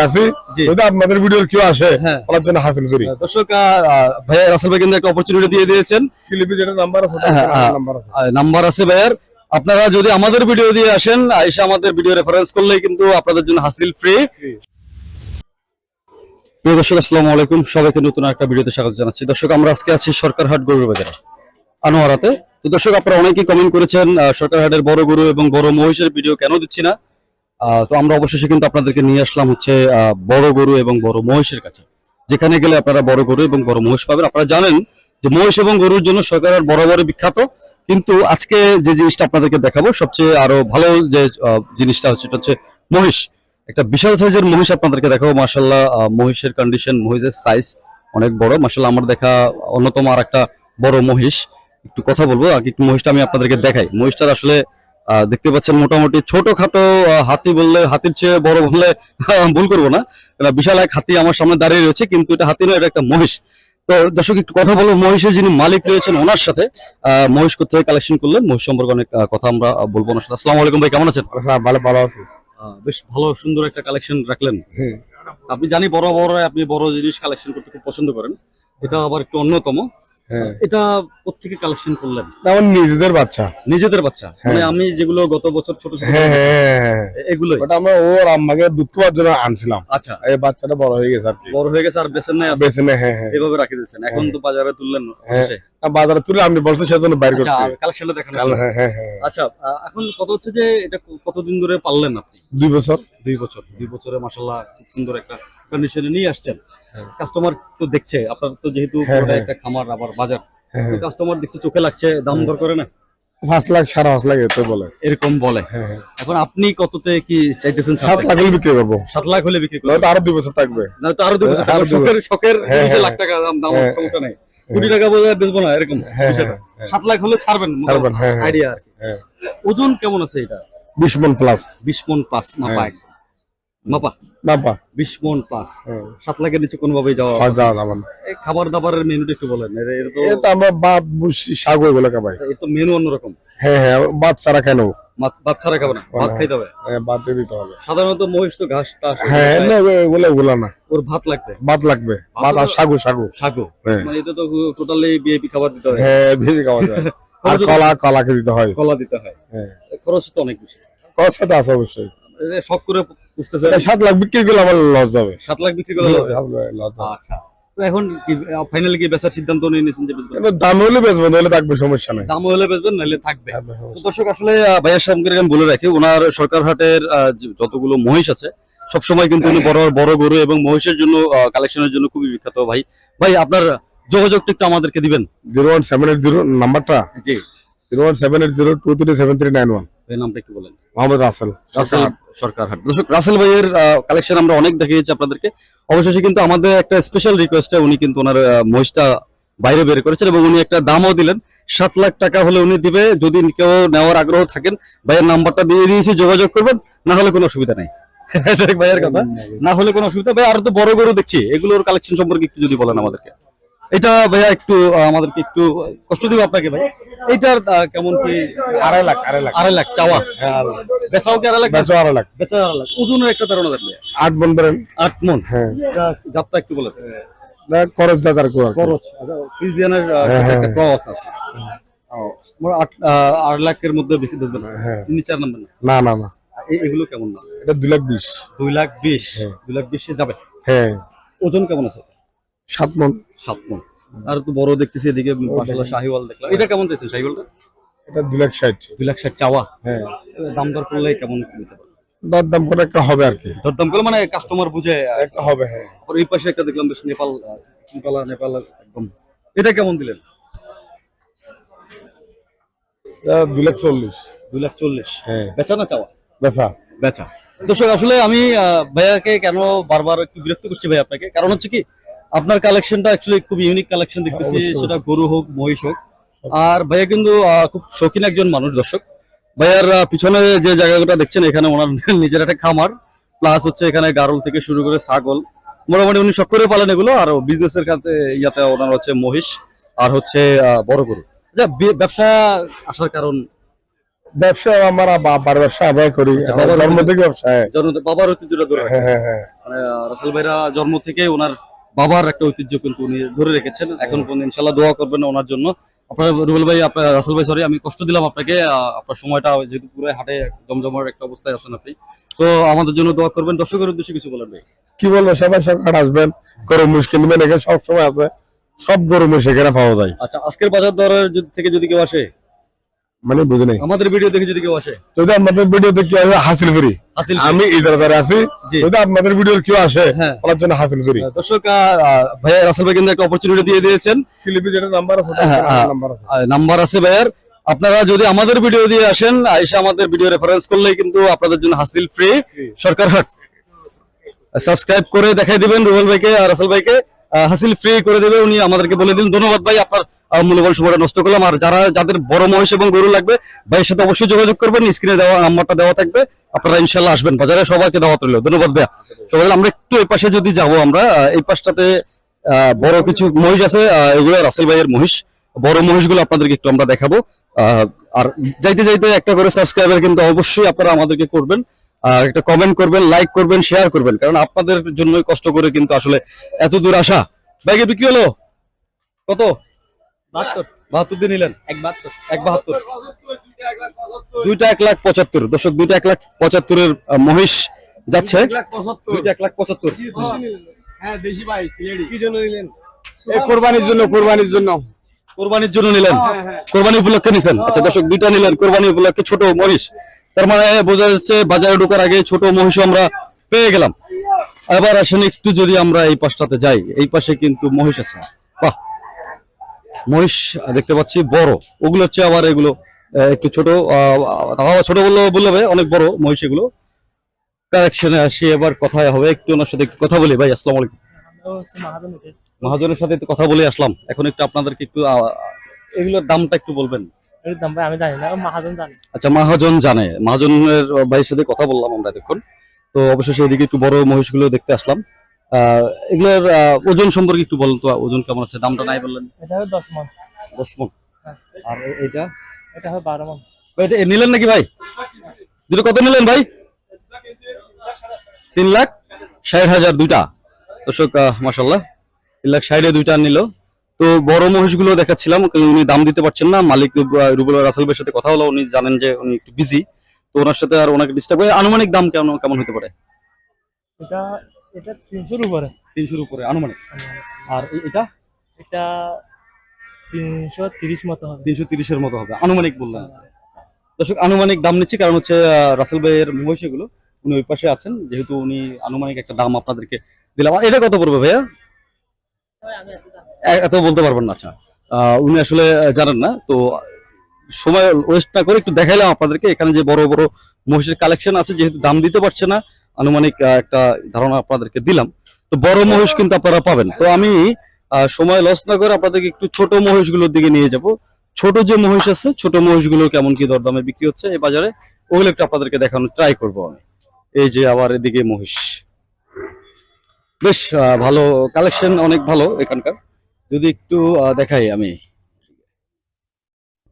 আছি যদি আপনাদের ভিডিওর কেউ আসে হ্যাঁ। ওনার জন্য হাসিল করি। দর্শক আহ, আহ, ভাইয়া রাসেল ভাই কিন্তু একটা অপরচুনিটি দিয়ে দিয়েছেন। সিলিপি যেটা নাম্বার আছে হ্যাঁ, হ্যাঁ। নাম্বার আছে। ভাইয়ার। আপনারা যদি আমাদের ভিডিও দিয়ে আসেন এসে আমাদের ভিডিও রেফারেন্স করলেই কিন্তু আপনাদের জন্য হাসিল ফ্রি প্রিয় দর্শক আসসালামু আলাইকুম। সবাইকে নতুন একটা ভিডিওতে স্বাগত জানাচ্ছি। দর্শক আমরা আজকে আছি সরকারহাট গরুর বাজারে আনোয়ারাতে। তো দর্শক আপনারা অনেকেই কমেন্ট করেছেন আহ, সরকারহাটের বড় গরু এবং বড় মহিষের ভিডিও কেন দিচ্ছি না? তো আমরা অবশেষে কিন্তু আপনাদেরকে নিয়ে আসলাম হচ্ছে বড় গরু এবং বড় মহিষের কাছে। যেখানে গেলে আপনারা বড় গরু এবং বড় মহিষ পাবেন। আপনারা জানেন যে মহিষ এবং গরুর জন্য সরকারের বড় বড় বিখ্যাত। কিন্তু আজকে যে জিনিসটা আপনাদেরকে দেখাবো, সবচেয়ে আরও ভালো যে জিনিসটা হচ্ছে, সেটা হচ্ছে মহিষ। একটা বিশাল সাইজের মহিষ আপনাদেরকে দেখাবো। মার্শাল্লাহ মহিষের কন্ডিশন মহিষের সাইজ অনেক বড়। মার্শাল্লাহ আমার দেখা অন্যতম আর একটা বড় মহিষ। একটু কথা বলব, আগে একটু মহিষটা আমি আপনাদেরকে দেখাই। মহিষটার আসলে দেখতে পাচ্ছেন মোটামুটি ছোটখাটো হাতি বললে হাতির চেয়ে বড় বললে ভুল করব না। বিশাল এক হাতি আমার সামনে দাঁড়িয়ে রয়েছে কিন্তু এটা হাতি নয় এটা একটা মহিষ। তো দর্শক একটু কথা বলব মহিষের যিনি মালিক রয়েছেন ওনার সাথে আহ, মহিষ কোথায় কালেকশন করলেন? মহিষ সম্পর্কে অনেক কথা আমরা বলব ওনার সাথে। আসসালামু আলাইকুম ভাই কেমন আছেন? আচ্ছা, ভালো ভালো আছে। বেশ ভালো সুন্দর একটা কালেকশন রাখলেন। হ্যাঁ। আপনি জানি বড় বড় আপনি বড় জিনিস কালেকশন করতে খুব পছন্দ করেন। এটা আবার একটু অন্যতম। এটা কোথেকে কালেকশন করলেন? আমার নিজেদের বাচ্চা। নিজেদের বাচ্চা? হ্যাঁ। মানে আমি যেগুলো গত বছর ছোট ছোট হ্যাঁ হ্যাঁ হ্যাঁ এগুলোই? ওটা আমরা ওর আম্মাকে দুধ খাওয়ার জন্য আনছিলাম। আচ্ছা। এই বাচ্চাটা বড় হয়ে গেছে আর বড় হয়ে গেছে আর বেছেন নাই বেছে নে হ্যাঁ হ্যাঁ। এভাবে রাখি দিয়েছেন। এখন তো বাজারে তুললেন হ্যাঁ। আর বাজারে তুলে আপনি বলছেন সেজন্য বাইর আচ্ছা করছি। কালেকশনটা দেখানো হ্যাঁ হ্যাঁ হ্যাঁ। আচ্ছা এখন কত হচ্ছে যে এটা কতদিন ধরে পারলেন আপনি? দুই বছর। দুই বছর দুই বছরে মাসাল্লাহ খুব সুন্দর একটা কন্ডিশনে নিয়ে আসছেন। হ্যাঁ। কাস্টমার তো দেখছে আপনার তো যেহেতু হ্যাঁ, হ্যাঁ। একটা খামার আবার বাজার হ্যাঁ। হ্যাঁ। কাস্টমার দেখছে চোখে লাগছে দাম দর করে না? পাঁচ লাখ সাড়ে পাঁচ লাখ এতে বলে। এরকম বলে। হ্যাঁ হ্যাঁ। এখন আপনি কততে কি চাইতেছেন সাত লাখ হলে বিক্রি করব। সাত লাখ হলে বিক্রি নয়তো আরও দুই বছর থাকবে। না তো আরও দুই বছর। শখের শখের হ্যাঁ, হ্যাঁ। লাখ টাকা দাম দাম হ্যাঁ। সমস্যা নাই। কোটি টাকা বোঝায় বেচবো না এরকম হ্যাঁ। হ্যাঁ, সাত লাখ হলে ছাড়বেন ছাড়বেন, হ্যাঁ, হ্যাঁ। আইডিয়া হ্যাঁ। ওজন কেমন আছে এটা? বিশ মন প্লাস বিশ মন প্লাস মাপা হ্যাঁ। মাপা বিশ মন প্লাস হ্যাঁ। সাত লাখের নিচে কোনোভাবেই যাওয়া যাওয়া যাবে না এই খাবার দাবারের মেনুটা একটু বলেন। তো এটা আমরা বাদ বুসি সাগু এগুলো খাবাই। তো মেনু অন্যরকম। হ্যাঁ হ্যাঁ বাদ ছাড়া কেন ভাত ছাড়া খাবে না। ভাত খাইতে হবে। হ্যাঁ দিয়ে দিতে হবে। সাধারণত মহিষ তো ঘাস টাস হ্যাঁ না ওগুলো ওগুলো না। ওর ভাত লাগবে। বাদ লাগবে। বাদ আর সাগু সাগু সাগো হ্যাঁ। মানে এটা তো টোটালি বিএপি খাবার দিতে হয়। হ্যাঁ ভেবে খাওয়া যায় আর খরচ- কলা কলাকে দিতে হয়। কলা দিতে হয়। হ্যাঁ। খরচ তো অনেক বেশি। কলার সাথে আছে অবশ্যই। শখ করে পুষতেছে। এটা সাত লাখ বিক্রি করলে আমার লস যাবে। সাত লাখ বিক্রি করে লস যাবে আচ্ছা। তো এখন কি ফাইনালি কি বেচার সিদ্ধান্ত নিয়ে নিয়েছেন যে বেচবেন? দাম হলে বেচবো নাহলে থাকবে সমস্যা নাই। দাম হলে বেচবেন নাহলে থাকবে। দর্শক আসলে ভাইয়ের সঙ্গে আমি বলে রাখি ওনার সরকারহাটের আহ, যে- যতগুলো মহিষ আছে সবসময় কিন্তু উনি বড় বড় গরু এবং মহিষের জন্য কালেকশনের জন্য খুবই বিখ্যাত ভাই। ভাই আপনার যোগাযোগটা একটু আমাদেরকে দিবেন। Zero one seven eight zero নাম্বারটা? জি। Zero one seven eight zero two three seven three nine one. এই নামটা একটু বলেন। মোহাম্মদ রাসেল রাসেল সরকারহাট। দর্শক রাসেল ভাইয়ের কালেকশন আমরা অনেক দেখিয়েছি আপনাদেরকে। অবশেষে কিন্তু আমাদের একটা স্পেশাল রিকোয়েস্টে উনি কিন্তু ওনার মহিষটা বাইরে বের করেছেন এবং উনি একটা দামও দিলেন। সাত লাখ টাকা হলে উনি দিবে। যদি কেউ নেওয়ার আগ্রহ থাকেন ভাইয়ের নাম্বারটা দিয়ে দিয়েছি যোগাযোগ করবেন। না হলে কোনো অসুবিধা নাই। ভাইয়ের কথা। না হলে কোনো অসুবিধা ভাই আরও তো বড় গরু দেখছি। এগুলোর কালেকশন সম্পর্কে একটু যদি বলেন আমাদেরকে। এটা ভাইয়া একটু আমাদেরকে একটু কষ্ট দিব আপনাকে ভাই। এইটার কেমন কি? আড়াই লাখ আড়াই লাখ। আড়াই লাখ চাওয়া। হ্যাঁ বেচাও কি আড়াই লাখ? বেচো আড়াই লাখ। বেচা আড়াই লাখ। ওজনের একটা ধারণা থাকবে আট মন ধরেন। আট মন? হ্যাঁ। যাত্রা একটু বলে খরচ যা যার কো খরচ ফ্রিজিয়ানের হ্যাঁ, হ্যাঁ। একটা ক্রস আছে। আট লাখের মধ্যে বেশি বেচবেন না। হ্যাঁ। নিচের নাম্বার না? না না এগুলো কেমন না? এটা দুই লাখ বিশ। দুই লাখ বিশ। হ্যাঁ। দুই লাখ বিশে যাবে। হ্যাঁ। ওজন কেমন আছে? সাত মন। আর তো বড় দেখতেছি এদিকে মাসাল্লাহ শাহিওয়াল দেখলাম। এটা কেমন চাইছেন শাহিওয়ালটা? এটা লাখ ষাট। লাখ ষাট চাওয়া? হ্যাঁ। দাম দর করলে কেমন নিতে পারবে করে একটা হবে আর কি। দরদাম করলে মানে কাস্টমার বুঝে একটা হবে হ্যাঁ। আর এই পাশে একটা দেখলাম বেশ নেপাল নেপাল নেপাল একদম। এটা কেমন দিলেন? এটা দুই লাখ চল্লিশ। দুই লাখ চল্লিশ। হ্যাঁ। বেচা না চাওয়া? বেচা। বেচা। দর্শক আসলে আমি ভাইয়াকে কেন বারবার একটু বিরক্ত করছি ভাই আপনাকে? কারণ হচ্ছে কি আপনার কালেকশনটা অ্যাকচুয়ালি খুব ইউনিক কালেকশন দেখতেছি সেটা গরু হোক মহিষ হোক। আর ভাইয়া কিন্তু খুব শৌখিন একজন মানুষ দর্শক। ভাইয়ার পিছনে যে জায়গাটা দেখছেন এখানে ওনার নিজের একটা খামার প্লাস হচ্ছে এখানে গারল থেকে শুরু করে ছাগল। মোটামুটি উনি শখ করে পালেন এগুলো আর বিজনেসের কাছে ইয়াতে ওনার হচ্ছে মহিষ আর হচ্ছে বড় গরু। আচ্ছা ব্যবসা আসার কারণ? ব্যবসা আমার বাবার ব্যবসা আমি করি। আচ্ছা, জন্ম থেকে ব্যবসা হ্যাঁ। জন্ম বাবার ঐতিহ্যটা ধরে রাখছেন হ্যাঁ হ্যাঁ মানে রাসেল ভাইরা জন্ম থেকে ওনার বাবার একটা ঐতিহ্য কিন্তু উনি ধরে রেখেছেন। এখন পর্যন্ত ইনশাল্লাহ দোয়া করবেন ওনার জন্য। আপনার রুবেল ভাই আপনার রাসেল ভাই সরি আমি কষ্ট দিলাম আপনাকে। আপনার সময়টা যেহেতু পুরো হাটে জমজমার একটা অবস্থায় আছেন আপনি। তো আমাদের জন্য দোয়া করবেন। দর্শকের উদ্দেশ্যে কিছু বলেন ভাই। কি বলব সবাই সরকার আসবেন গরু মুশকিল এখানে সব সময় আছে। সব গরু এখানে পাওয়া যায়। আচ্ছা আজকের বাজার দরের থেকে যদি কেউ আসে? মানে বুঝে নেই। আমাদের ভিডিও দেখে যদি কেউ আসে। যদি ভিডিওতে কি হবে হাসিল করি আমি ইজারাদারে আছি। যদি আপনাদের কেউ আসে হ্যাঁ। ওনার জন্য হাসিল করি। দর্শক আহ, রাসেল ভাই কিন্তু একটা অপরচুনিটি দিয়ে দিয়েছেন। সিলিপি যেটা নাম্বার আছে হ্যাঁ, হ্যাঁ। নাম্বার আছে। নাম্বার ভাইয়ার। আপনারা যদি আমাদের ভিডিও দিয়ে আসেন এসে আমাদের ভিডিও রেফারেন্স করলেই কিন্তু আপনাদের জন্য হাসিল ফ্রি সরকার হাট। সাবস্ক্রাইব করে দেখাই দিবেন রুবেল ভাইকে আর রাসেল ভাইকে। হাসিল ফ্রি করে দেবে উনি আমাদেরকে বলে দিন ধন্যবাদ ভাই আপনার মূল্যবান সময়টা নষ্ট করলাম। আর যারা, যাদের বড় মহিষ এবং গরু লাগবে, ভাইয়ের সাথে অবশ্যই যোগাযোগ করবেন। স্ক্রিনে দেওয়া নাম্বারটা দেওয়া থাকবে। আপনারা ইনশাল্লাহ আসবেন বাজারে। সবাইকে দাওয়াত রইল। ধন্যবাদ ভাইয়া। সবাই আমরা একটু এই পাশে যদি যাব আমরা এই পাশটাতে বড় কিছু মহিষ আছে। এগুলো রাসেল ভাইয়ের মহিষ। বড় মহিষগুলো আপনাদেরকে একটু আমরা দেখাবো। আর যাইতে যাইতে একটা করে সাবস্ক্রাইবার কিন্তু অবশ্যই আপনারা আমাদেরকে করবেন। একটা কমেন্ট করবেন লাইক করবেন শেয়ার করবেন। কারণ আপনাদের জন্যই কষ্ট করে কিন্তু আসলে এত দূর আসা। ব্যাগে বিক্রি হলো? কত? বাহাত্তর। বাহাত্তর দিয়ে নিলেন? এক বাহাত্তর। এক বাহাত্তর। দুইটা এক লাখ পঁচাত্তর। দর্শক দুইটা এক লাখ পঁচাত্তরের মহিষ যাচ্ছে। দুইটা এক লাখ পঁচাত্তর। হ্যাঁ দেশি ভাই সিলেটি কি জন্য নিলেন? কোরবানির জন্য কোরবানির জন্য। কোরবানির জন্য নিলেন? কোরবানি উপলক্ষে নিছেন? আচ্ছা দর্শক দুইটা নিলেন। কোরবানি উপলক্ষে ছোট মহিষ। তার মানে বোঝা যাচ্ছে বাজারে ঢোকার আগে ছোট মহিষ আমরা পেয়ে গেলাম। এবার আসেন একটু যদি আমরা এই পাশটাতে যাই। এই পাশে কিন্তু মহিষ আছে। বাহ! মহিষ দেখতে পাচ্ছি বড়। ওগুলো হচ্ছে আবার এগুলো একটু ছোট ছোট বলল বললে অনেক বড় মহিষ এগুলো। কারেকশনে আসি এবার কথায় হবে একটু ওনার সাথে কথা বলি। ভাই আসসালামু আলাইকুম। মহাজনের সাথে একটু কথা বলে আসলাম। এখন একটু আপনাদেরকে একটু এগুলোর দামটা একটু বলবেন। আমি জানি না মাহাজন জানে। আচ্ছা মহাজন জানে। মহাজনের ভাইয়ের সাথে কথা বললাম আমরা এতক্ষণ। তো অবশ্যই সেদিকে একটু বড় মহিষগুলো দেখতে আসলাম। এগুলোর ওজন সম্পর্কে একটু বলুন তো ওজন কেমন আছে? দামটা নাই বললেন? এটা হবে দশ মন। দশ মন। হ্যাঁ। আর এটা এটা হবে বারো মন। এটা নিলেন নাকি ভাই? দুটো কত নিলেন ভাই? তিন লাখ ষাট হাজার দুইটা। দর্শক মাসাল্লাহ তিন লাখ ষাটে দুইটা নিল। তো বড় মহিষগুলো দেখাচ্ছিলাম উনি দাম দিতে পারছেন না। মালিক রুবুল রুবেল রাসেল ভাইয়ের সাথে কথা হলো উনি জানেন যে উনি একটু বিজি তো ওনার সাথে আর ওনাকে ডিস্টার্ব করে আনুমানিক দাম কেমন কেমন হতে পারে? এটা এটা তিনশোর উপরে। তিনশোর উপরে আনুমানিক। আর এটা? এটা তিনশো তিরিশ মতো হবে। তিনশো তিরিশের মতো হবে আনুমানিক বললেন। দর্শক আনুমানিক দাম নিচ্ছি কারণ হচ্ছে রাসেল ভাইয়ের মহিষ এগুলো উনি ওই পাশে আছেন যেহেতু উনি আনুমানিক একটা দাম আপনাদেরকে দিলাম। আর এটা কত পড়বে ভাইয়া? এত বলতে পারবেন না আচ্ছা। উনি আসলে জানেন না তো সময় ওয়েস্ট না করে একটু দেখাইলাম আপনাদেরকে। এখানে যে বড় বড় মহিষের কালেকশন আছে যেহেতু দাম দিতে পারছে না আনুমানিক একটা ধারণা আপনাদেরকে দিলাম। তো বড় মহিষ কিন্তু আপনারা পাবেন। তো আমি সময় লস না করে আপনাদেরকে একটু ছোট মহিষগুলোর দিকে নিয়ে যাব। ছোট যে মহিষ আছে, ছোট মহিষগুলো কেমন কি দরদামে বিক্রি হচ্ছে এই বাজারে, ওগুলো একটু আপনাদেরকে দেখানোর ট্রাই করব আমি। এই যে আবার এদিকে মহিষ। বেশ ভালো কালেকশন অনেক ভালো এখানকার। যদি একটু দেখাই আমি।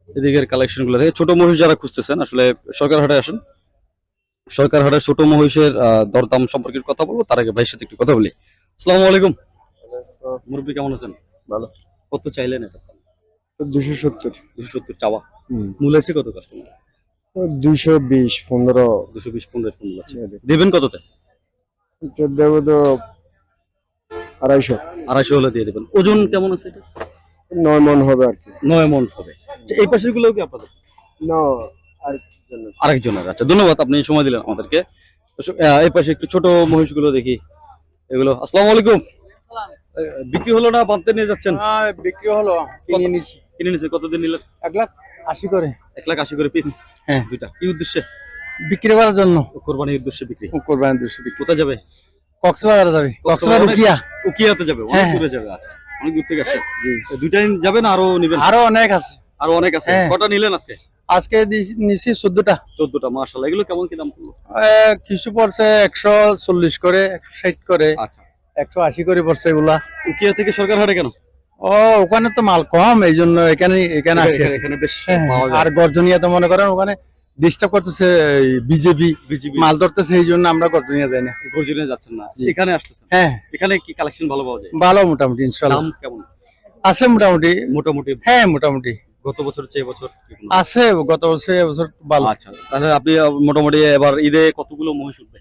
এদিকের কালেকশনগুলো দেখে, ছোট মহিষ যারা খুঁজতেছেন, আসলে সরকার হাটে আসেন সরকার হাটের ছোট মহিষের দরদাম সম্পর্কে কথা বলব তার আগে ভাইয়ের সাথে একটু কথা বলি। আসসালামু আলাইকুম। মুরব্বী কেমন আছেন? ভালো। কত চাইলেন এটা? দুশো সত্তর। দুশো সত্তর চাওয়া? মূল আছে কত কাস্টমার দুইশো বিশ পনেরো। দুশো বিশ পনেরো মূল আছে। দেবেন কততে? দেবো তো আড়াইশো। আড়াইশো হলে দিয়ে দেবেন। ওজন কেমন আছে এটা? নয় মন হবে আর কি। নয় মন হবে। আচ্ছা, এই পাশেরগুলো কি আপনাদের? না আরেকজনের। আচ্ছা ধন্যবাদ আপনি সময় দিলেন আমাদেরকে। এই পাশে একটু ছোট মহিষগুলো দেখি। এগুলো আসসালামু আলাইকুম। বিক্রি হলো না বাঁধতে নিয়ে যাচ্ছেন? বিক্রি হলো কিনে নিছি। কিনে নিছে কতদিন নিলেন? এক লাখ আশি করে। এক লাখ আশি করে পিস হ্যাঁ। দুইটা। কি উদ্দেশ্যে? বিক্রি করার জন্য। কোরবানির উদ্দেশ্যে বিক্রি। কোরবানি দুশো বিক্রি। কোথায় যাবে? কক্সবাজার যাবে। কক্সবাজার কক্সবাজার উকিয়া। উকিয়াতে যাবে অনেক হ্যাঁ। দূরে যাবে আচ্ছা অনেক দূর থেকে আসছে দুইটাই যাবেন আরও নিবেন? আরও অনেক আছে। আরও অনেক আছে। হ্যাঁ। কটা নিলেন আজকে? আজকে নিছি চোদ্দটা। চোদ্দটা মার্শাল এগুলো কেমন কি দাম পড়ল? কিছু পড়ছে একশো চল্লিশ করে একশো ষাট করে আচ্ছা। একশো আশি করে পড়ছে এগুলা। উকিয়া থেকে সরকার হাটে কেন? ও ওখানে তো মাল কম এই জন্য এখানে এখানে আসে। এখানে- বেশ হ্যাঁ, আর গর্জনিয়া তো মনে করেন ওখানে ডিস্টার্ব করতেছে বিজেপি। বিজিবি মাল ধরতেছে এই জন্য আমরা গর্জনিয়া নিয়ে যাই না। গর্জনে যাচ্ছেন না। এখানে আসতেছেন? হ্যাঁ। এখানে কি কালেকশন ভালো পাওয়া যায়? ভালো মোটামুটি ইনশাল্লাহ দাম কেমন? আছে মোটামুটি। মোটামুটি। হ্যাঁ মোটামুটি। গত বছর চেয়ে বছর আছে গত বছর এবছর ভালো। আচ্ছা তাহলে আপনি মোটামুটি এবার ঈদে কতগুলো মহিষ উঠবে?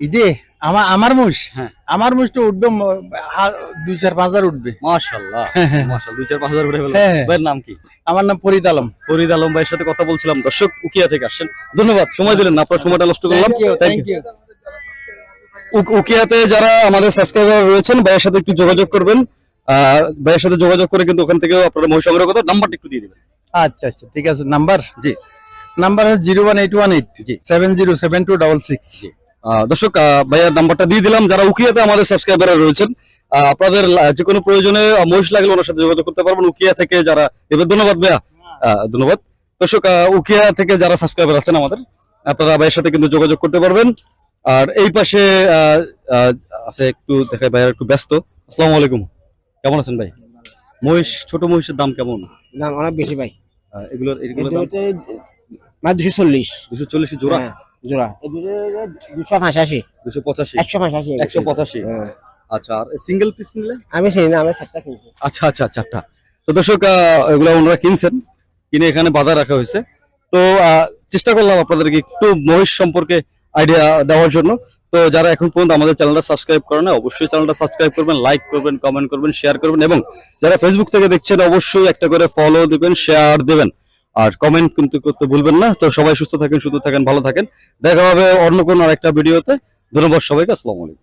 ঈদে? আমার আমার মুষ হ্যাঁ। আমার মুষ তো উঠবে দুই চার পাঁচ হাজার উঠবে। মাশাআল্লাহ দুই চার পাঁচ হাজার উঠে হ্যাঁ। ভাইয়ের নাম কি? আমার নাম ফরিদ আলম। ফরিদ আলম ভাইয়ের সাথে কথা বলছিলাম দর্শক উকিয়া থেকে আসছেন। ধন্যবাদ সময় দিলেন আপনার সময়টা নষ্ট করলাম। থ্যাংক ইউ উকিয়াতে যারা আমাদের সাবস্ক্রাইবার রয়েছেন ভাইয়ের সাথে একটু যোগাযোগ করবেন। ভাইয়ের সাথে যোগাযোগ করে কিন্তু ওখান থেকেও আপনারা মহিষ সংগ্রহ করতে নাম্বারটা একটু দিয়ে দিবেন। আচ্ছা আচ্ছা ঠিক আছে নাম্বার? জি। নাম্বার হচ্ছে zero one eight one eight জি। Seven zero seven two double six. আহ, দর্শক ভাইয়ার নাম্বারটা দিয়ে দিলাম। যারা উকিয়াতে আমাদের সাবস্ক্রাইবার রয়েছেন আপনাদের যে কোনো প্রয়োজনে মহিষ লাগলে ওনার সাথে যোগাযোগ করতে পারবেন। উকিয়া থেকে যারা এবার ধন্যবাদ ভাইয়া। ধন্যবাদ। দর্শক উকিয়া থেকে যারা সাবস্ক্রাইবার আছেন আমাদের আপনারা ভাইয়ের সাথে কিন্তু যোগাযোগ করতে পারবেন। আর এই পাশে আছে একটু দেখাই ভাইয়া একটু ব্যস্ত। আসসালামু আলাইকুম। কেমন আছেন ভাই? মহিষ ছোট মহিষের দাম কেমন? দাম অনেক বেশি ভাই। এগুলোর এগুলোর দাম? মানে দুশো চল্লিশ। দুশো চল্লিশ জোড়া? হ্যাঁ, জোড়া। দুশো পঁচাশি। দুশো পঁচাশি? একশো পঁচাশি একশো পঁচাশি? হ্যাঁ। আচ্ছা আর সিঙ্গেল পিস নিলে? আমি চিনি না আমি চারটা কিনছি। আচ্ছা আচ্ছা চারটা তো দর্শক এগুলো ওনারা কিনছেন কিনে এখানে বাধা রাখা হয়েছে। তো চেষ্টা করলাম আপনাদেরকে একটু মহিষ সম্পর্কে আইডিয়া দেওয়ার জন্য। তো যারা এখন পর্যন্ত আমাদের চ্যানেলটা সাবস্ক্রাইব করে না অবশ্যই চ্যানেলটা সাবস্ক্রাইব করবেন লাইক করবেন কমেন্ট করবেন শেয়ার করবেন এবং যারা ফেসবুক থেকে দেখছেন, অবশ্যই একটা করে ফলো দিবেন শেয়ার দেবেন। আর কমেন্ট কিন্তু করতে ভুলবেন না। তো সবাই সুস্থ থাকেন সুস্থ থাকেন, ভালো থাকেন। দেখা হবে অন্য কোনো আরেকটা ভিডিওতে ধন্যবাদ সবাইকে, আসসালামু আলাইকুম।